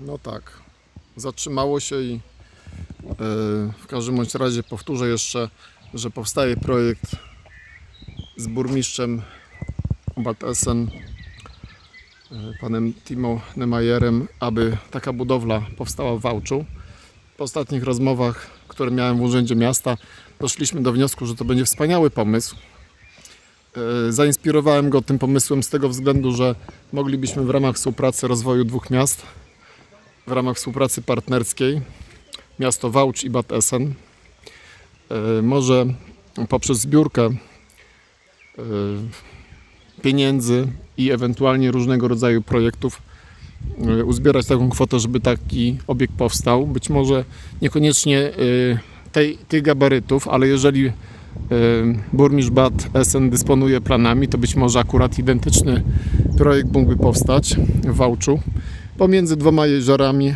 No tak, zatrzymało się i e, w każdym bądź razie powtórzę jeszcze, że powstaje projekt z burmistrzem Bad Essen, e, panem Timo Nemajerem, aby taka budowla powstała w Wałczu. Po ostatnich rozmowach, które miałem w Urzędzie Miasta, doszliśmy do wniosku, że to będzie wspaniały pomysł. E, Zainspirowałem go tym pomysłem z tego względu, że moglibyśmy w ramach współpracy rozwoju dwóch miast w ramach współpracy partnerskiej miasto Wałcz i Bad Essen e, może poprzez zbiórkę e, pieniędzy i ewentualnie różnego rodzaju projektów e, uzbierać taką kwotę, żeby taki obiekt powstał. Być może niekoniecznie tej, tych gabarytów, ale jeżeli burmistrz Bad Essen dysponuje planami, to być może akurat identyczny projekt mógłby powstać w Wałczu pomiędzy dwoma jeziorami